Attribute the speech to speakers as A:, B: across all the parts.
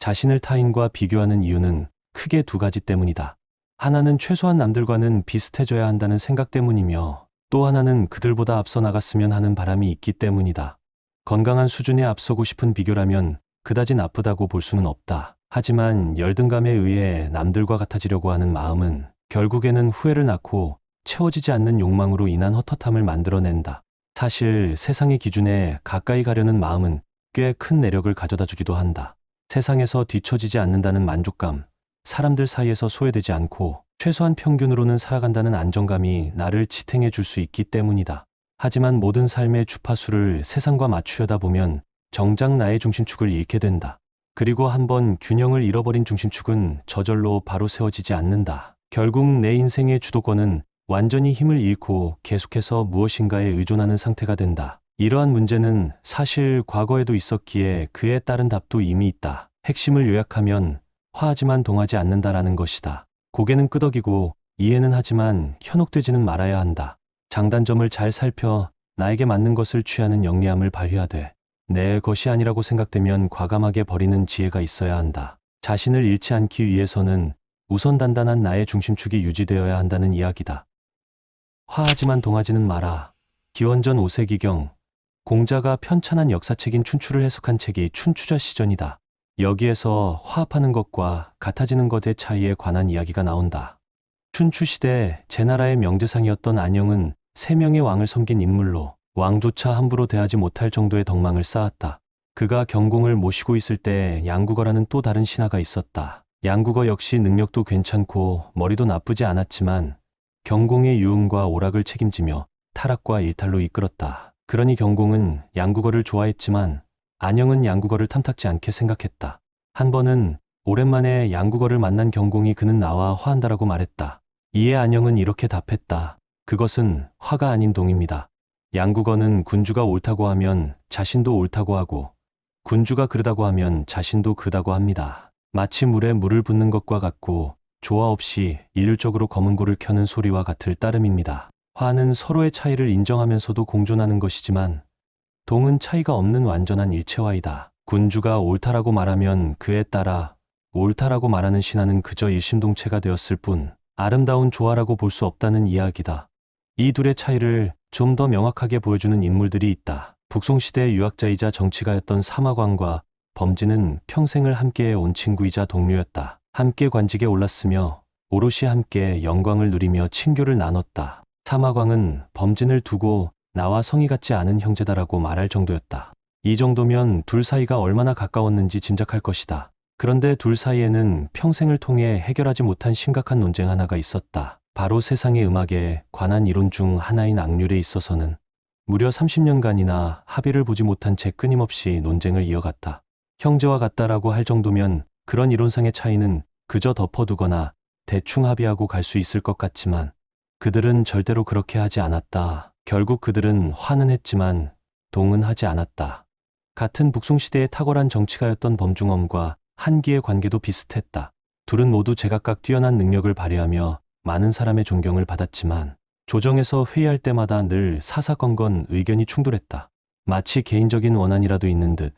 A: 자신을 타인과 비교하는 이유는 크게 두 가지 때문이다. 하나는 최소한 남들과는 비슷해져야 한다는 생각 때문이며 또 하나는 그들보다 앞서 나갔으면 하는 바람이 있기 때문이다. 건강한 수준에 앞서고 싶은 비교라면 그다지 나쁘다고 볼 수는 없다. 하지만 열등감에 의해 남들과 같아지려고 하는 마음은 결국에는 후회를 낳고 채워지지 않는 욕망으로 인한 헛헛함을 만들어낸다. 사실 세상의 기준에 가까이 가려는 마음은 꽤 큰 내력을 가져다 주기도 한다. 세상에서 뒤처지지 않는다는 만족감, 사람들 사이에서 소외되지 않고 최소한 평균으로는 살아간다는 안정감이 나를 지탱해 줄 수 있기 때문이다. 하지만 모든 삶의 주파수를 세상과 맞추려다 보면 정작 나의 중심축을 잃게 된다. 그리고 한번 균형을 잃어버린 중심축은 저절로 바로 세워지지 않는다. 결국 내 인생의 주도권은 완전히 힘을 잃고 계속해서 무엇인가에 의존하는 상태가 된다. 이러한 문제는 사실 과거에도 있었기에 그에 따른 답도 이미 있다. 핵심을 요약하면 화하지만 동하지 않는다라는 것이다. 고개는 끄덕이고 이해는 하지만 현혹되지는 말아야 한다. 장단점을 잘 살펴 나에게 맞는 것을 취하는 영리함을 발휘하되 내 것이 아니라고 생각되면 과감하게 버리는 지혜가 있어야 한다. 자신을 잃지 않기 위해서는 우선 단단한 나의 중심축이 유지되어야 한다는 이야기다. 화하지만 동하지는 마라. 기원전 5세기경 공자가 편찬한 역사책인 춘추를 해석한 책이 춘추자 시전이다. 여기에서 화합하는 것과 같아지는 것의 차이에 관한 이야기가 나온다. 춘추 시대 제 나라의 명대상이었던 안영은 세 명의 왕을 섬긴 인물로 왕조차 함부로 대하지 못할 정도의 덕망을 쌓았다. 그가 경공을 모시고 있을 때 양국어라는 또 다른 신하가 있었다. 양국어 역시 능력도 괜찮고 머리도 나쁘지 않았지만 경공의 유흥과 오락을 책임지며 타락과 일탈로 이끌었다. 그러니 경공은 양국어를 좋아했지만 안영은 양국어를 탐탁지 않게 생각했다. 한 번은 오랜만에 양국어를 만난 경공이 그는 나와 화한다라고 말했다. 이에 안영은 이렇게 답했다. 그것은 화가 아닌 동입니다. 양국어는 군주가 옳다고 하면 자신도 옳다고 하고 군주가 그르다고 하면 자신도 그다고 합니다. 마치 물에 물을 붓는 것과 같고 조화 없이 일률적으로 검은고를 켜는 소리와 같을 따름입니다. 화는 서로의 차이를 인정하면서도 공존하는 것이지만 동은 차이가 없는 완전한 일체화이다. 군주가 옳다라고 말하면 그에 따라 옳다라고 말하는 신하는 그저 일심동체가 되었을 뿐 아름다운 조화라고 볼 수 없다는 이야기다. 이 둘의 차이를 좀 더 명확하게 보여주는 인물들이 있다. 북송시대의 유학자이자 정치가였던 사마광과 범진은 평생을 함께 온 친구이자 동료였다. 함께 관직에 올랐으며 오롯이 함께 영광을 누리며 친교를 나눴다. 사마광은 범진을 두고 나와 성이 같지 않은 형제다라고 말할 정도였다. 이 정도면 둘 사이가 얼마나 가까웠는지 짐작할 것이다. 그런데 둘 사이에는 평생을 통해 해결하지 못한 심각한 논쟁 하나가 있었다. 바로 세상의 음악에 관한 이론 중 하나인 악률에 있어서는 무려 30년간이나 합의를 보지 못한 채 끊임없이 논쟁을 이어갔다. 형제와 같다라고 할 정도면 그런 이론상의 차이는 그저 덮어두거나 대충 합의하고 갈 수 있을 것 같지만 그들은 절대로 그렇게 하지 않았다. 결국 그들은 화는 했지만 동은 하지 않았다. 같은 북송시대의 탁월한 정치가였던 범중엄과 한기의 관계도 비슷했다. 둘은 모두 제각각 뛰어난 능력을 발휘하며 많은 사람의 존경을 받았지만 조정에서 회의할 때마다 늘 사사건건 의견이 충돌했다. 마치 개인적인 원한이라도 있는 듯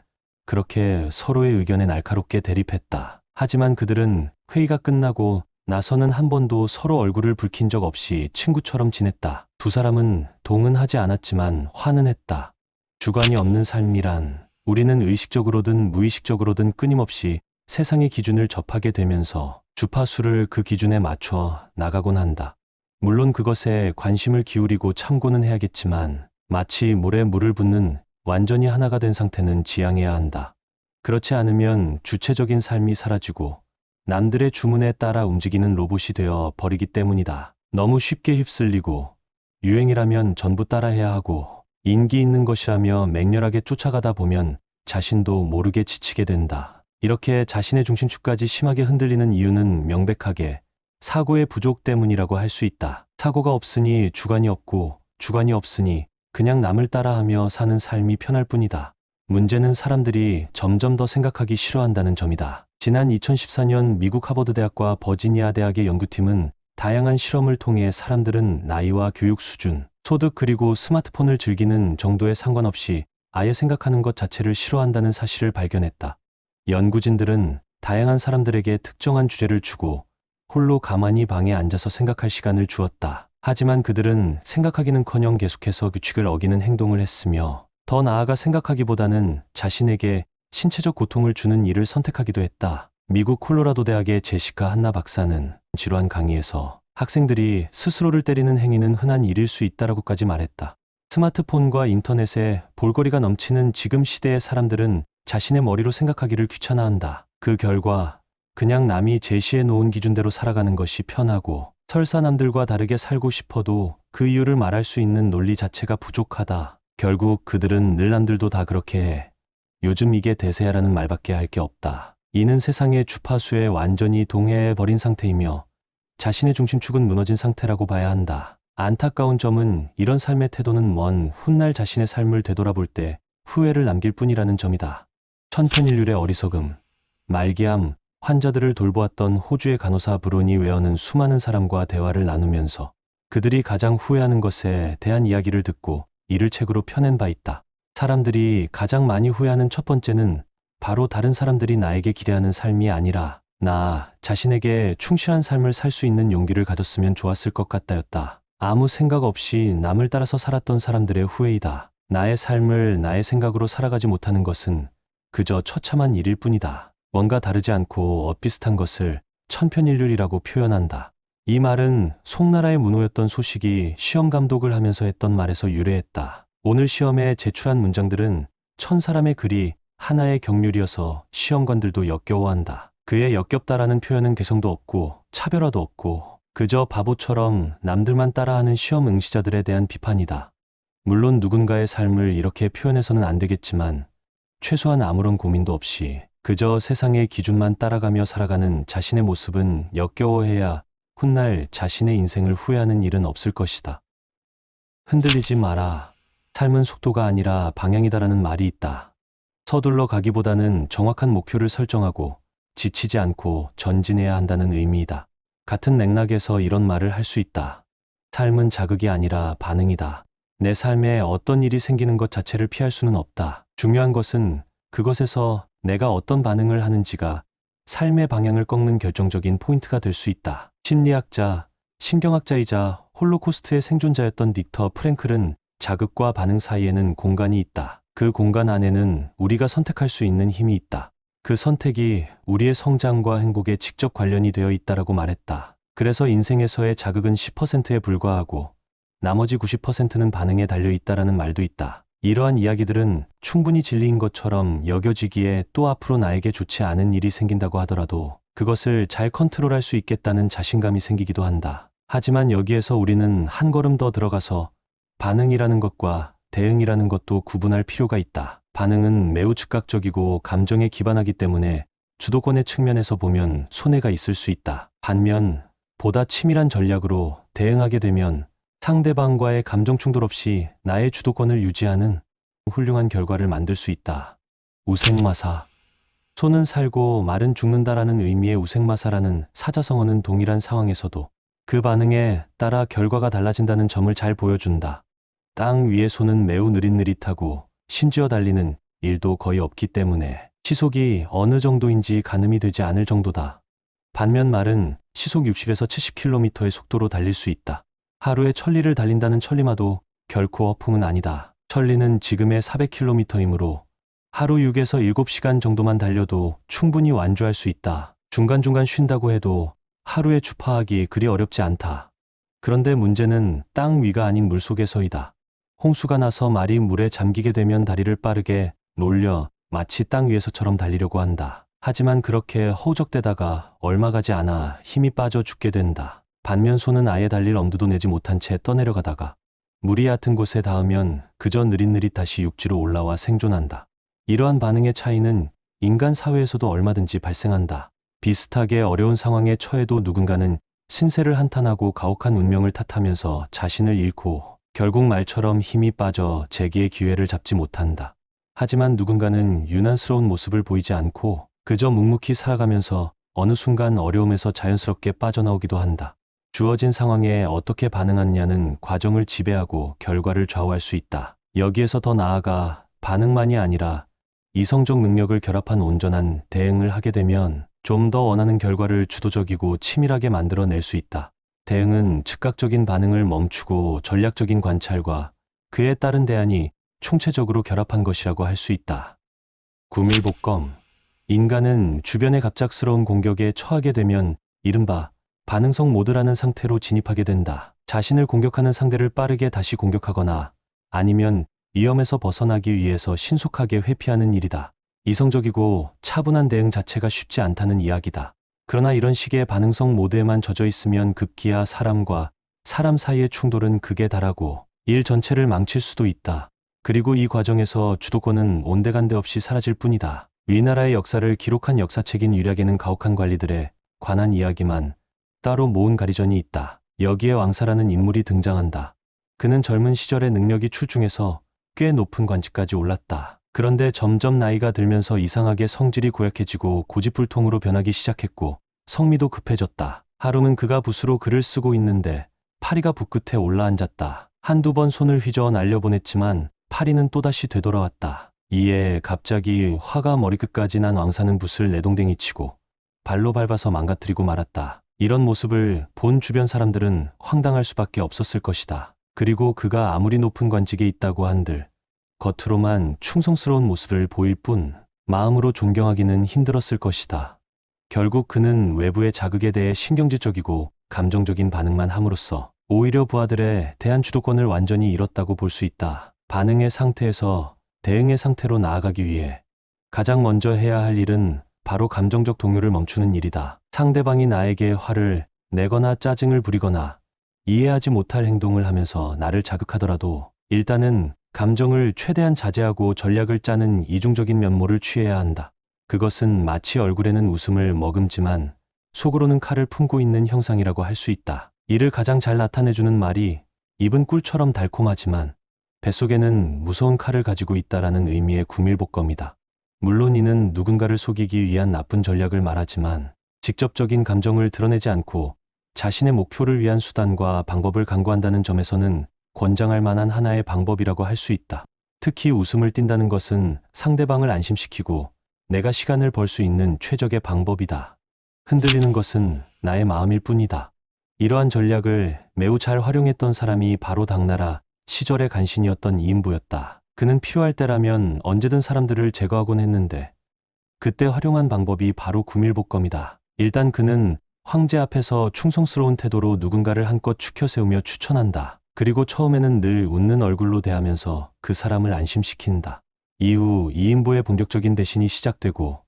A: 그렇게 서로의 의견에 날카롭게 대립했다. 하지만 그들은 회의가 끝나고 나서는 한 번도 서로 얼굴을 붉힌 적 없이 친구처럼 지냈다. 두 사람은 동은 하지 않았지만 화는 했다. 주관이 없는 삶이란 우리는 의식적으로든 무의식적으로든 끊임없이 세상의 기준을 접하게 되면서 주파수를 그 기준에 맞춰 나가곤 한다. 물론 그것에 관심을 기울이고 참고는 해야겠지만 마치 물에 물을 붓는 완전히 하나가 된 상태는 지향해야 한다. 그렇지 않으면 주체적인 삶이 사라지고 남들의 주문에 따라 움직이는 로봇이 되어 버리기 때문이다. 너무 쉽게 휩쓸리고 유행이라면 전부 따라해야 하고 인기 있는 것이라며 맹렬하게 쫓아가다 보면 자신도 모르게 지치게 된다. 이렇게 자신의 중심축까지 심하게 흔들리는 이유는 명백하게 사고의 부족 때문이라고 할 수 있다. 사고가 없으니 주관이 없고 주관이 없으니 그냥 남을 따라하며 사는 삶이 편할 뿐이다. 문제는 사람들이 점점 더 생각하기 싫어한다는 점이다. 지난 2014년 미국 하버드 대학과 버지니아 대학의 연구팀은 다양한 실험을 통해 사람들은 나이와 교육 수준, 소득 그리고 스마트폰을 즐기는 정도에 상관없이 아예 생각하는 것 자체를 싫어한다는 사실을 발견했다. 연구진들은 다양한 사람들에게 특정한 주제를 주고 홀로 가만히 방에 앉아서 생각할 시간을 주었다. 하지만 그들은 생각하기는커녕 계속해서 규칙을 어기는 행동을 했으며 더 나아가 생각하기보다는 자신에게 신체적 고통을 주는 일을 선택하기도 했다. 미국 콜로라도 대학의 제시카 한나 박사는 질환 강의에서 학생들이 스스로를 때리는 행위는 흔한 일일 수 있다라고까지 말했다. 스마트폰과 인터넷에 볼거리가 넘치는 지금 시대의 사람들은 자신의 머리로 생각하기를 귀찮아한다. 그 결과 그냥 남이 제시해 놓은 기준대로 살아가는 것이 편하고 설사 남들과 다르게 살고 싶어도 그 이유를 말할 수 있는 논리 자체가 부족하다. 결국 그들은 늘 남들도 다 그렇게 해. 요즘 이게 대세야라는 말밖에 할 게 없다. 이는 세상의 주파수에 완전히 동해해 버린 상태이며 자신의 중심축은 무너진 상태라고 봐야 한다. 안타까운 점은 이런 삶의 태도는 먼 훗날 자신의 삶을 되돌아볼 때 후회를 남길 뿐이라는 점이다. 천편일률의 어리석음, 말기암, 환자들을 돌보았던 호주의 간호사 브론이 웨어는 수많은 사람과 대화를 나누면서 그들이 가장 후회하는 것에 대한 이야기를 듣고 이를 책으로 펴낸 바 있다. 사람들이 가장 많이 후회하는 첫 번째는 바로 다른 사람들이 나에게 기대하는 삶이 아니라 나 자신에게 충실한 삶을 살 수 있는 용기를 가졌으면 좋았을 것 같다였다. 아무 생각 없이 남을 따라서 살았던 사람들의 후회이다. 나의 삶을 나의 생각으로 살아가지 못하는 것은 그저 처참한 일일 뿐이다. 뭔가 다르지 않고 엇비슷한 것을 천편일률이라고 표현한다. 이 말은 송나라의 문호였던 소식이 시험 감독을 하면서 했던 말에서 유래했다. 오늘 시험에 제출한 문장들은 천 사람의 글이 하나의 경률이어서 시험관들도 역겨워한다. 그의 역겹다라는 표현은 개성도 없고 차별화도 없고 그저 바보처럼 남들만 따라하는 시험 응시자들에 대한 비판이다. 물론 누군가의 삶을 이렇게 표현해서는 안 되겠지만 최소한 아무런 고민도 없이 그저 세상의 기준만 따라가며 살아가는 자신의 모습은 역겨워해야 훗날 자신의 인생을 후회하는 일은 없을 것이다. 흔들리지 마라. 삶은 속도가 아니라 방향이다라는 말이 있다. 서둘러 가기보다는 정확한 목표를 설정하고 지치지 않고 전진해야 한다는 의미이다. 같은 맥락에서 이런 말을 할 수 있다. 삶은 자극이 아니라 반응이다. 내 삶에 어떤 일이 생기는 것 자체를 피할 수는 없다. 중요한 것은 그것에서 내가 어떤 반응을 하는지가 삶의 방향을 꺾는 결정적인 포인트가 될 수 있다. 심리학자, 신경학자이자 홀로코스트의 생존자였던 딕터 프랭클은 자극과 반응 사이에는 공간이 있다. 그 공간 안에는 우리가 선택할 수 있는 힘이 있다. 그 선택이 우리의 성장과 행복에 직접 관련이 되어 있다라고 말했다. 그래서 인생에서의 자극은 10%에 불과하고 나머지 90%는 반응에 달려 있다라는 말도 있다. 이러한 이야기들은 충분히 진리인 것처럼 여겨지기에 또 앞으로 나에게 좋지 않은 일이 생긴다고 하더라도 그것을 잘 컨트롤할 수 있겠다는 자신감이 생기기도 한다. 하지만 여기에서 우리는 한 걸음 더 들어가서 반응이라는 것과 대응이라는 것도 구분할 필요가 있다. 반응은 매우 즉각적이고 감정에 기반하기 때문에 주도권의 측면에서 보면 손해가 있을 수 있다. 반면 보다 치밀한 전략으로 대응하게 되면 상대방과의 감정 충돌 없이 나의 주도권을 유지하는 훌륭한 결과를 만들 수 있다. 우생마사. 손은 살고 말은 죽는다라는 의미의 우생마사라는 사자성어는 동일한 상황에서도 그 반응에 따라 결과가 달라진다는 점을 잘 보여준다. 땅 위의 손은 매우 느릿느릿하고 심지어 달리는 일도 거의 없기 때문에 시속이 어느 정도인지 가늠이 되지 않을 정도다. 반면 말은 시속 60에서 70km의 속도로 달릴 수 있다. 하루에 천리를 달린다는 천리마도 결코 허풍은 아니다. 천리는 지금의 400km이므로 하루 6에서 7시간 정도만 달려도 충분히 완주할 수 있다. 중간중간 쉰다고 해도 하루에 주파하기 그리 어렵지 않다. 그런데 문제는 땅 위가 아닌 물 속에서이다. 홍수가 나서 말이 물에 잠기게 되면 다리를 빠르게 놀려 마치 땅 위에서처럼 달리려고 한다. 하지만 그렇게 허우적대다가 얼마 가지 않아 힘이 빠져 죽게 된다. 반면 소는 아예 달릴 엄두도 내지 못한 채 떠내려가다가 물이 얕은 곳에 닿으면 그저 느릿느릿 다시 육지로 올라와 생존한다. 이러한 반응의 차이는 인간 사회에서도 얼마든지 발생한다. 비슷하게 어려운 상황에 처해도 누군가는 신세를 한탄하고 가혹한 운명을 탓하면서 자신을 잃고 결국 말처럼 힘이 빠져 재기의 기회를 잡지 못한다. 하지만 누군가는 유난스러운 모습을 보이지 않고 그저 묵묵히 살아가면서 어느 순간 어려움에서 자연스럽게 빠져나오기도 한다. 주어진 상황에 어떻게 반응하느냐는 과정을 지배하고 결과를 좌우할 수 있다. 여기에서 더 나아가 반응만이 아니라 이성적 능력을 결합한 온전한 대응을 하게 되면 좀 더 원하는 결과를 주도적이고 치밀하게 만들어낼 수 있다. 대응은 즉각적인 반응을 멈추고 전략적인 관찰과 그에 따른 대안이 총체적으로 결합한 것이라고 할 수 있다. 구밀복검. 인간은 주변의 갑작스러운 공격에 처하게 되면 이른바 반응성 모드라는 상태로 진입하게 된다. 자신을 공격하는 상대를 빠르게 다시 공격하거나 아니면 위험에서 벗어나기 위해서 신속하게 회피하는 일이다. 이성적이고 차분한 대응 자체가 쉽지 않다는 이야기다. 그러나 이런 식의 반응성 모드에만 젖어 있으면 급기야 사람과 사람 사이의 충돌은 극에 달하고 일 전체를 망칠 수도 있다. 그리고 이 과정에서 주도권은 온데간데 없이 사라질 뿐이다. 위나라의 역사를 기록한 역사책인 유략에는 가혹한 관리들에 관한 이야기만 따로 모은 가리전이 있다. 여기에 왕사라는 인물이 등장한다. 그는 젊은 시절의 능력이 출중해서 꽤 높은 관직까지 올랐다. 그런데 점점 나이가 들면서 이상하게 성질이 고약해지고 고집불통으로 변하기 시작했고 성미도 급해졌다. 하루는 그가 붓으로 글을 쓰고 있는데 파리가 붓 끝에 올라앉았다. 한두 번 손을 휘저어 날려보냈지만 파리는 또다시 되돌아왔다. 이에 갑자기 화가 머리끝까지 난 왕사는 붓을 내동댕이 치고 발로 밟아서 망가뜨리고 말았다. 이런 모습을 본 주변 사람들은 황당할 수밖에 없었을 것이다. 그리고 그가 아무리 높은 관직에 있다고 한들 겉으로만 충성스러운 모습을 보일 뿐 마음으로 존경하기는 힘들었을 것이다. 결국 그는 외부의 자극에 대해 신경질적이고 감정적인 반응만 함으로써 오히려 부하들에 대한 주도권을 완전히 잃었다고 볼 수 있다. 반응의 상태에서 대응의 상태로 나아가기 위해 가장 먼저 해야 할 일은 바로 감정적 동요를 멈추는 일이다. 상대방이 나에게 화를 내거나 짜증을 부리거나 이해하지 못할 행동을 하면서 나를 자극하더라도 일단은 감정을 최대한 자제하고 전략을 짜는 이중적인 면모를 취해야 한다. 그것은 마치 얼굴에는 웃음을 머금지만 속으로는 칼을 품고 있는 형상이라고 할 수 있다. 이를 가장 잘 나타내주는 말이 입은 꿀처럼 달콤하지만 뱃속에는 무서운 칼을 가지고 있다라는 의미의 구밀복검이다. 물론 이는 누군가를 속이기 위한 나쁜 전략을 말하지만 직접적인 감정을 드러내지 않고 자신의 목표를 위한 수단과 방법을 강구한다는 점에서는 권장할 만한 하나의 방법이라고 할 수 있다. 특히 웃음을 띈다는 것은 상대방을 안심시키고 내가 시간을 벌 수 있는 최적의 방법이다. 흔들리는 것은 나의 마음일 뿐이다. 이러한 전략을 매우 잘 활용했던 사람이 바로 당나라 시절의 간신이었던 이인부였다. 그는 필요할 때라면 언제든 사람들을 제거하곤 했는데 그때 활용한 방법이 바로 구밀복검이다. 일단 그는 황제 앞에서 충성스러운 태도로 누군가를 한껏 추켜 세우며 추천한다. 그리고 처음에는 늘 웃는 얼굴로 대하면서 그 사람을 안심시킨다. 이후 이인부의 본격적인 배신이 시작되고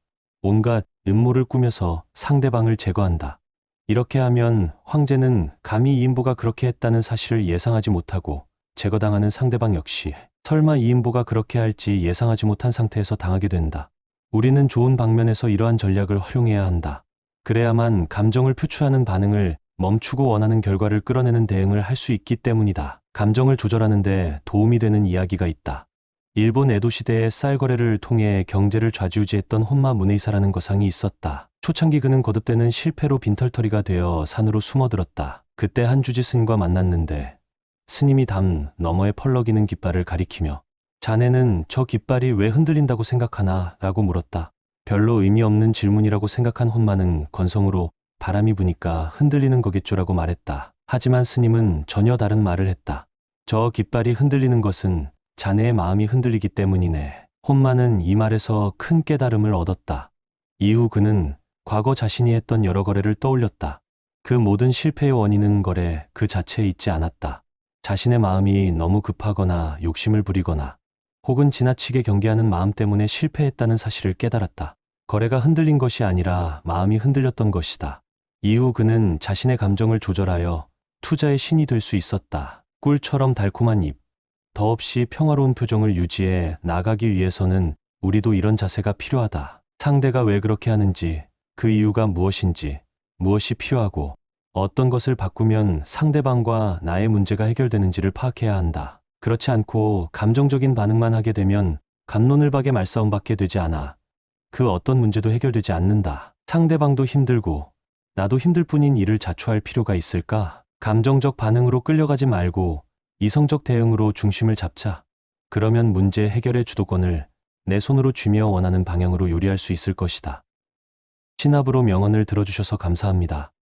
A: 온갖 음모를 꾸며서 상대방을 제거한다. 이렇게 하면 황제는 감히 이인부가 그렇게 했다는 사실을 예상하지 못하고 제거당하는 상대방 역시 설마 이인부가 그렇게 할지 예상하지 못한 상태에서 당하게 된다. 우리는 좋은 방면에서 이러한 전략을 활용해야 한다. 그래야만 감정을 표출하는 반응을 멈추고 원하는 결과를 끌어내는 대응을 할 수 있기 때문이다. 감정을 조절하는 데 도움이 되는 이야기가 있다. 일본 에도 시대의 쌀 거래를 통해 경제를 좌지우지했던 혼마 문의사라는 거상이 있었다. 초창기 그는 거듭되는 실패로 빈털터리가 되어 산으로 숨어들었다. 그때 한 주지스님과 만났는데 스님이 담 너머에 펄럭이는 깃발을 가리키며 자네는 저 깃발이 왜 흔들린다고 생각하나? 라고 물었다. 별로 의미 없는 질문이라고 생각한 혼마는 건성으로 바람이 부니까 흔들리는 거겠죠라고 말했다. 하지만 스님은 전혀 다른 말을 했다. 저 깃발이 흔들리는 것은 자네의 마음이 흔들리기 때문이네. 혼마는 이 말에서 큰 깨달음을 얻었다. 이후 그는 과거 자신이 했던 여러 거래를 떠올렸다. 그 모든 실패의 원인은 거래 그 자체에 있지 않았다. 자신의 마음이 너무 급하거나 욕심을 부리거나 혹은 지나치게 경계하는 마음 때문에 실패했다는 사실을 깨달았다. 거래가 흔들린 것이 아니라 마음이 흔들렸던 것이다. 이후 그는 자신의 감정을 조절하여 투자의 신이 될 수 있었다. 꿀처럼 달콤한 입, 더없이 평화로운 표정을 유지해 나가기 위해서는 우리도 이런 자세가 필요하다. 상대가 왜 그렇게 하는지, 그 이유가 무엇인지, 무엇이 필요하고, 어떤 것을 바꾸면 상대방과 나의 문제가 해결되는지를 파악해야 한다. 그렇지 않고 감정적인 반응만 하게 되면 감론을박의 말싸움밖에 되지 않아. 그 어떤 문제도 해결되지 않는다. 상대방도 힘들고 나도 힘들 뿐인 일을 자초할 필요가 있을까? 감정적 반응으로 끌려가지 말고 이성적 대응으로 중심을 잡자. 그러면 문제 해결의 주도권을 내 손으로 쥐며 원하는 방향으로 요리할 수 있을 것이다. 신압으로 명언을 들어주셔서 감사합니다.